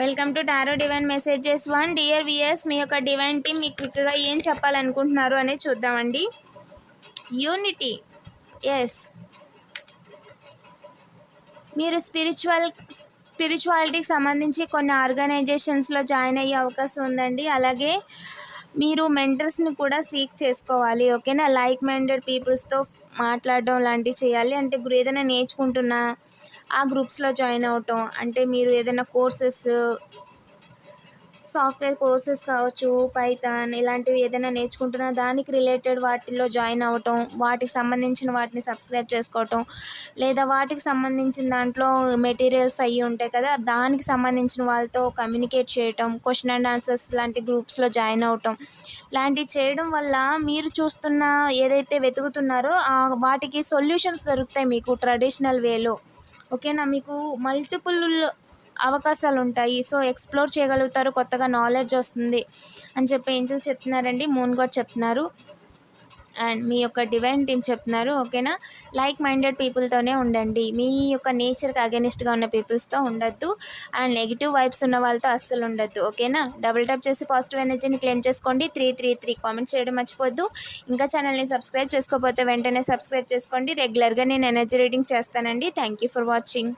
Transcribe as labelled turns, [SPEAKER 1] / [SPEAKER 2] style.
[SPEAKER 1] Welcome to tarot divine messages one. Dear viewers మీ యొక్క divine team మీకు క్విక్గా ఏం చెప్పాలనుకుంటున్నారు అనేది చూద్దామండి. యూనిటీ. ఎస్. మీరు స్పిరిచువల్ స్పిరిచువాలిటీకి సంబంధించి కొన్ని ఆర్గనైజేషన్స్లో జాయిన్ అయ్యే అవకాశం ఉందండి. అలాగే మీరు మెంటర్స్ని కూడా సీక్ చేసుకోవాలి ఓకేనా? లైక్ మైండెడ్ పీపుల్స్తో మాట్లాడడం లాంటివి చేయాలి. అంటే గురు ఏదైనా నేర్చుకుంటున్నా ఆ గ్రూప్స్లో జాయిన్ అవటం అంటే మీరు ఏదైనా కోర్సెస్ సాఫ్ట్వేర్ కోర్సెస్ కావచ్చు పైథాన్ ఇలాంటివి ఏదైనా నేర్చుకుంటున్నా దానికి రిలేటెడ్ వాటిల్లో జాయిన్ అవ్వటం వాటికి సంబంధించిన వాటిని సబ్స్క్రైబ్ చేసుకోవటం లేదా వాటికి సంబంధించిన దాంట్లో మెటీరియల్స్ అయ్యి ఉంటాయి కదా దానికి సంబంధించిన వాళ్ళతో కమ్యూనికేట్ చేయటం క్వశ్చన్ అండ్ ఆన్సర్స్ లాంటి గ్రూప్స్లో జాయిన్ అవటం లాంటివి చేయడం వల్ల మీరు చూస్తున్న ఏదైతే వెతుకుతున్నారో వాటికి సొల్యూషన్స్ దొరుకుతాయి మీకు ట్రెడిషనల్ వేలో. ఓకేనా? మీకు మల్టిపుల్ అవకాశాలు ఉంటాయి సో ఎక్స్ప్లోర్ చేయగలుగుతారు. కొత్తగా నాలెడ్జ్ వస్తుంది అని చెప్పి ఏంజల్ చెప్తున్నారండి. మూన్ కూడా చెప్తున్నారు. అండ్ మీ యొక్క డివైన్ టీమ్ చెప్తున్నారు ఓకేనా? లైక్ మైండెడ్ పీపుల్తోనే ఉండండి. మీ యొక్క నేచర్కి అగెనిస్ట్గా ఉన్న పీపుల్స్తో ఉండొద్దు. అండ్ నెగిటివ్ వైబ్స్ ఉన్న వాళ్ళతో అస్సలు ఉండొద్దు ఓకేనా? డబుల్ టప్ చేసి పాజిటివ్ ఎనర్జీని క్లెయిమ్ చేసుకోండి. త్రీ త్రీ త్రీ కామెంట్స్ చేయడం మర్చిపోద్దు. ఇంకా ఛానల్ని సబ్స్క్రైబ్ చేసుకోకపోతే వెంటనే సబ్స్క్రైబ్ చేసుకోండి. రెగ్యులర్గా నేను ఎనర్జీ రీడింగ్ చేస్తానండి. Thank you for watching.